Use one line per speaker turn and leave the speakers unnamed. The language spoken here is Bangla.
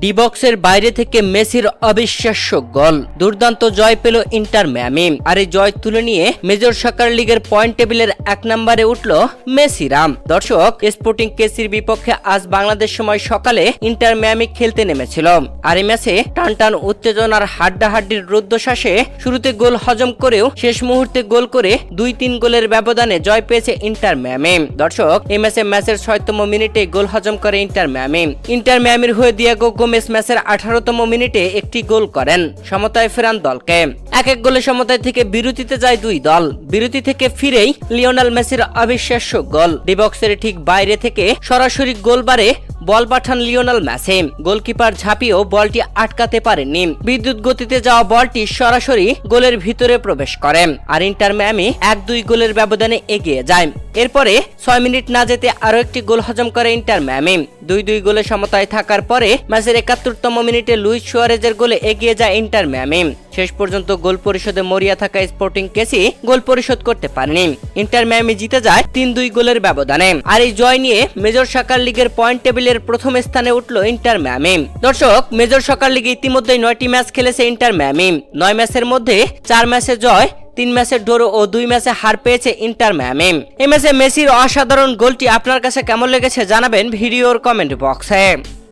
ডিবক্সের বাইরে থেকে মেসির অবিশ্বাস্য গোল। দুর্দান্ত জয় পেল ইন্টার ম্যামি। আর এই জয় তুলে নিয়ে মেজর সকার লিগের পয়েন্ট টেবিলের এক নম্বরে উঠল মেসিরাম দর্শক, স্পোর্টিং কেসির বিপক্ষে আজ বাংলাদেশ সময় সকালে ইন্টার ম্যামি খেলতে নেমেছিল। আর এই ম্যাচে টান টান উত্তেজনার হাড্ডাহাড্ডির রুদ্ধশ্বাসে শুরুতে গোল হজম করেও শেষ মুহূর্তে গোল করে দুই তিন গোলের ব্যবধানে জয় পেয়েছে ইন্টার ম্যামি। দর্শক, এই ম্যাচে ম্যাচের ছয়তম মিনিটে গোল হজম করে ইন্টার ম্যামি। ইন্টার ম্যামির হয়ে দিয়াগো গোমেস ম্যাচের আঠারোতম মিনিটে একটি গোল করেন সমতায় ফেরান দলকে। এক এক গোলে সমতায় থেকে বিরতিতে যায় দুই দল। বিরতি থেকে ফিরেই লিওনাল মেসির অবিশ্বাস্য গোল। ডিবক্সের ঠিক বাইরে থেকে সরাসরি গোলবারে বল পাঠান লিওনাল ম্যাসে গোলকিপার ঝাঁপিয়েও বলটি আটকাতে পারেননি। বিদ্যুৎ গতিতে যাওয়া বলটি সরাসরি গোলের ভিতরে প্রবেশ করে। আর ইন্টার ম্যামি এক দুই গোলের ব্যবধানে এগিয়ে যায়। এরপরে ছয় মিনিট না যেতে আরও একটি গোল হজম করে ইন্টার ম্যামি। দুই দুই গোলে সমতায় থাকার পরে ম্যাচের একাত্তরতম মিনিটে লুইস সুয়ারেজের গোলে এগিয়ে যায় ইন্টার ম্যামি। শেষ পর্যন্ত গোল পরিশোধে মরিয়া থাকা স্পোর্টিং কেসি গোল পরিশোধ করতে পারেনি। ইন্টার ম্যামি জিতে যায় তিন দুই গোলের ব্যবধানে। আর এই জয় নিয়ে মেজর সকার লিগের পয়েন্ট টেবিলের প্রথম স্থানে উঠল ইন্টার ম্যামি। দর্শক, মেজর সকার লিগে ইতিমধ্যে নয়টি ম্যাচ খেলেছে ইন্টার ম্যামি। নয় ম্যাচের মধ্যে চার ম্যাচে জয় তিন ম্যাচের ডোরো ও দুই ম্যাচে হার পেয়েছে ইন্টার ম্যামে। এ ম্যাচে মেসির অসাধারণ গোলটি আপনার কাছে কেমন লেগেছে জানাবেন ভিডিওর কমেন্ট বক্সে।